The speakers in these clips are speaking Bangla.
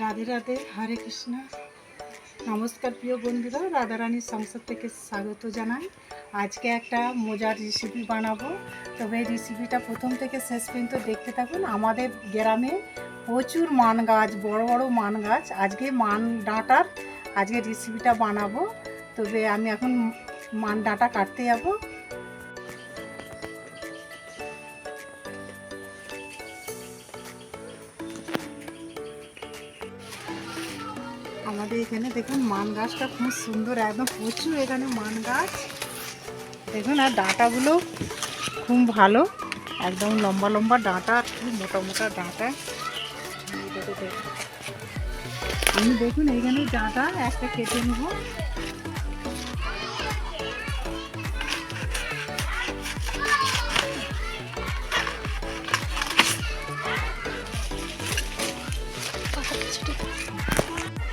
রাধে রাধে, হরে কৃষ্ণ। নমস্কার প্রিয় বন্ধুরা, রাধারানীর সংসার থেকে স্বাগত জানাই। আজকে একটা মজার রেসিপি বানাবো। তবে এই রেসিপিটা প্রথম থেকে শেষ পর্যন্ত দেখতে থাকুন। আমাদের গ্রামে প্রচুর মান গাছ, বড় বড় মান গাছ। আজকে মান ডাঁটার আজকে রেসিপিটা বানাবো। তবে আমি এখন মান ডাঁটা কাটতে যাব। আমাদের এখানে দেখুন মান গাছটা খুব সুন্দর, একদম প্রচুর এখানে মান গাছ। দেখুন, আর ডাঁটাগুলো খুব ভালো, একদম লম্বা লম্বা ডাঁটা, খুব মোটা মোটা ডাঁটা। আমি দেখুন, এইখানে ডাঁটা, একটা কেটে নেব।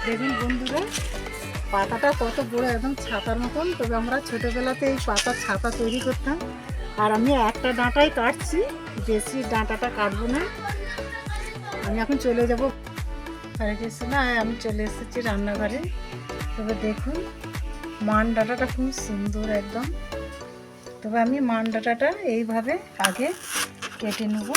দেখুন বন্ধুরা পাতাটা কত বড় একদম ছাতার মতন। তবে আমরা ছোটোবেলাতে এই পাতার ছাতা তৈরি করতাম। আর আমি একটা ডাঁটাই কাটছি বেশি ডাঁটাটা কাটবো না। আমি এখন চলে যাব। কৃষ্ণ হ্যাঁ, আমি চলে এসেছি রান্নাঘরে। তবে দেখুন মান ডাঁটাটা খুব সুন্দর একদম। তবে আমি মান ডাঁটাটা এইভাবে আগে কেটে নেব।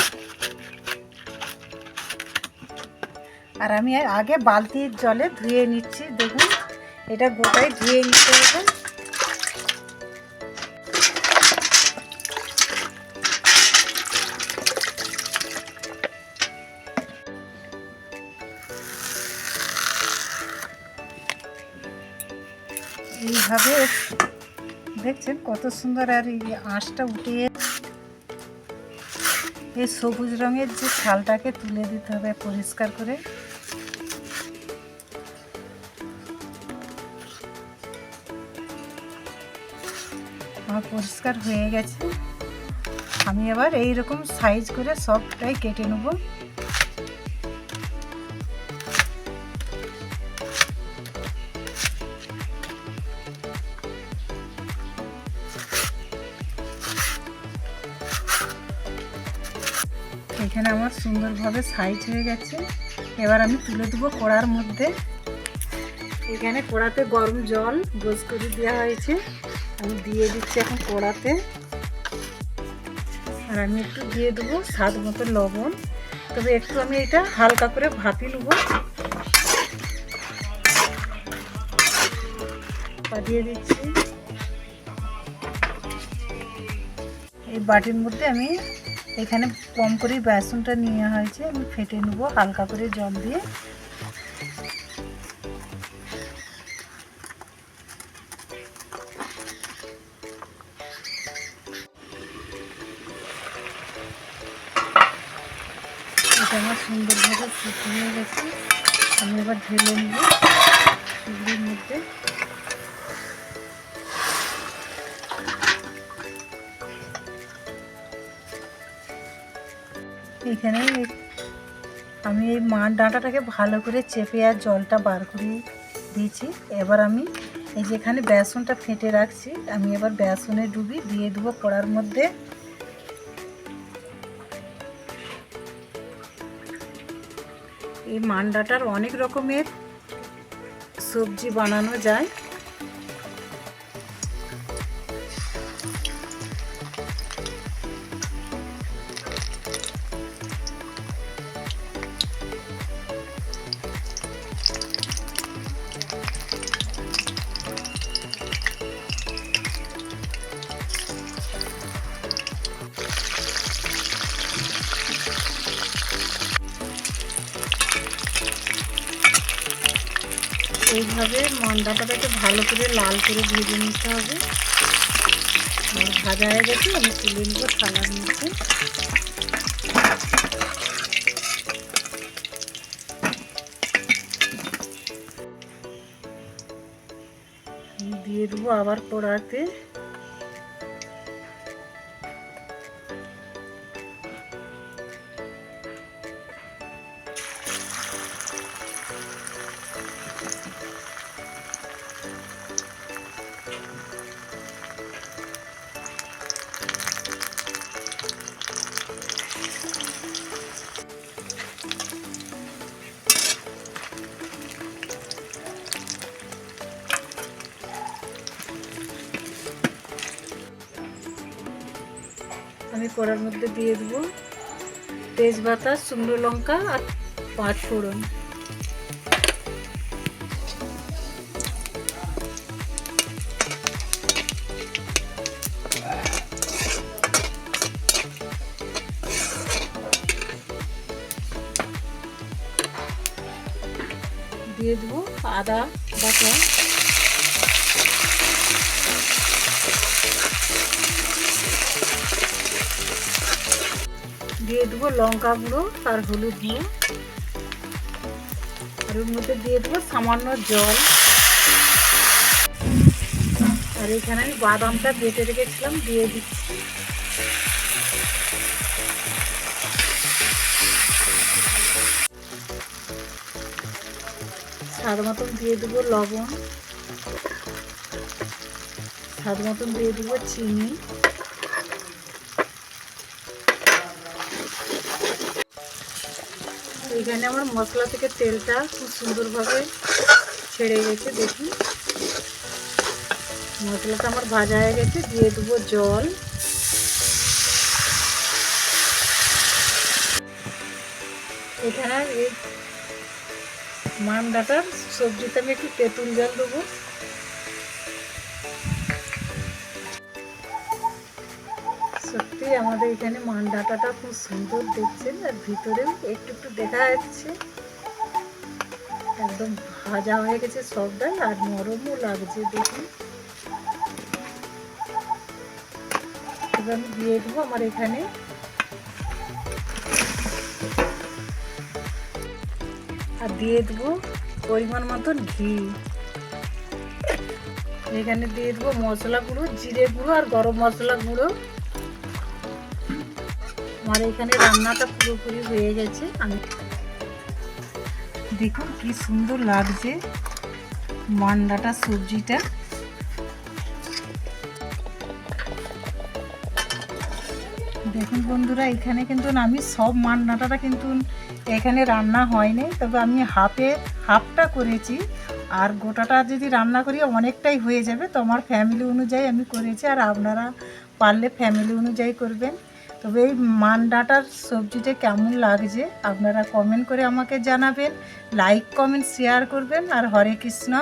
আর আমি আগে বালতির জলে ধুয়ে নিচ্ছি, দেখুন। এটা গোটাই ধুয়ে নিতে হবে। এইভাবে দেখছেন কত সুন্দর আর এই আঁশটা উঠিয়ে এই সবুজ রঙের যে ছালটাকে তুলে দিতে হবে পরিষ্কার করে। আমার পরিষ্কার হয়ে গেছে। আমি আবার এই রকম সাইজ করে সবটাই কেটে নেব। এখানে আমার সুন্দরভাবে সাইজ হয়ে গেছে। এবার আমি তুলে দেবো কড়ার মধ্যে। এখানে কড়াতে গরম জল গোস করে দেওয়া হয়েছে। আমি দিয়ে দিচ্ছি এখন কড়াতে। আর আমি একটু দিয়ে দেবো স্বাদ মতো লবণ। তবে একটু আমি এটা হালকা করে ভাপি নেব। দিয়ে দিচ্ছি। এই বাটির মধ্যে আমি এখানে কম করে বেসনটা নিয়ে হয়েছে, আমি ফেটে নেব, হালকা করে জল দিয়ে। এটা আমার সুন্দরভাবে শুকিয়ে গেছে। আমি এবার ঢেলে নেব। মধ্যে এখানে আমি এই মার ডাঁটাটাকে ভালো করে চেপে আর জলটা বার করে দিয়েছি। এবার আমি এই যেখানে বেসনটা ফেটে রাখছি, আমি এবার বেসনে ডুবি দিয়ে দেবো কড়ার মধ্যে। এই মান্ডাটার অনেক রকমের সবজি বানানো যায়। এইভাবে মন্দাটাকে ভালো করে লাল করে ভেজে নিতে হবে। আর ভাজা হয়ে গেছে, আমি তুলে নেব থালার মধ্যে। দিয়ে দেবো আবার কড়াতে কড়ার মধ্যে দিয়ে দেবো তেজপাতা শুকনো লঙ্কা আর পাঁচ ফোড়ন। দিয়ে দেবো আদা বাটা। দিয়ে দেবো লঙ্কা গুঁড়ো আর হলুদ দিয়ে। আর ওর মধ্যে দিয়ে দেবো সামান্য জল। আর এখানে আমি বাদামটা বেটে রেখেছিলাম, দিয়ে দিচ্ছি। স্বাদ মতন দিয়ে দেবো লবণ। স্বাদ মতন দিয়ে দেবো চিনি। এখানে আমার মশলা থেকে তেলটা খুব সুন্দরভাবে ছেড়ে গেছে দেখি মশলাটা আমার ভাজা হয়ে গেছে, দিয়ে দেবো জল। এখানে এই মান্ডাটার সবজিতে আমি একটু তেঁতুল জল দেবো। সত্যি আমাদের এখানে মান্ডাটাটা খুব সুন্দর দেখছেন, আর ভিতরেও একটু একটু দেখা যাচ্ছে। একদম ভাজা হয়ে গেছে সবটাই আর নরমও লাগছে দেখুন। আমি দিয়ে দেবো আমার এখানে। আর দিয়ে দেবো পরিমাণ মতন ঘি। এখানে দিয়ে দেবো মশলা গুঁড়ো জিরে গুঁড়ো আর গরম মশলা গুঁড়ো আমার এখানে রান্নাটা পুরোপুরি হয়ে গেছে। আমি দেখুন কি সুন্দর লাগছে মান্ডাটা, সবজিটা। দেখুন বন্ধুরা, এখানে কিন্তু আমি সব মান্ডাটা কিন্তু এখানে রান্না হয়নি। তবে আমি হাফে, হাফটা করেছি। আর গোটাটা যদি রান্না করি, অনেকটাই হয়ে যাবে। তো আমার ফ্যামিলি অনুযায়ী আমি করেছি। আর আপনারা পারলে ফ্যামিলি অনুযায়ী করবেন। তবে এই মান্ডাটার সবজিটা কেমন লাগছে আপনারা কমেন্ট করে আমাকে জানাবেন লাইক কমেন্ট শেয়ার করবেন আর হরে কৃষ্ণ।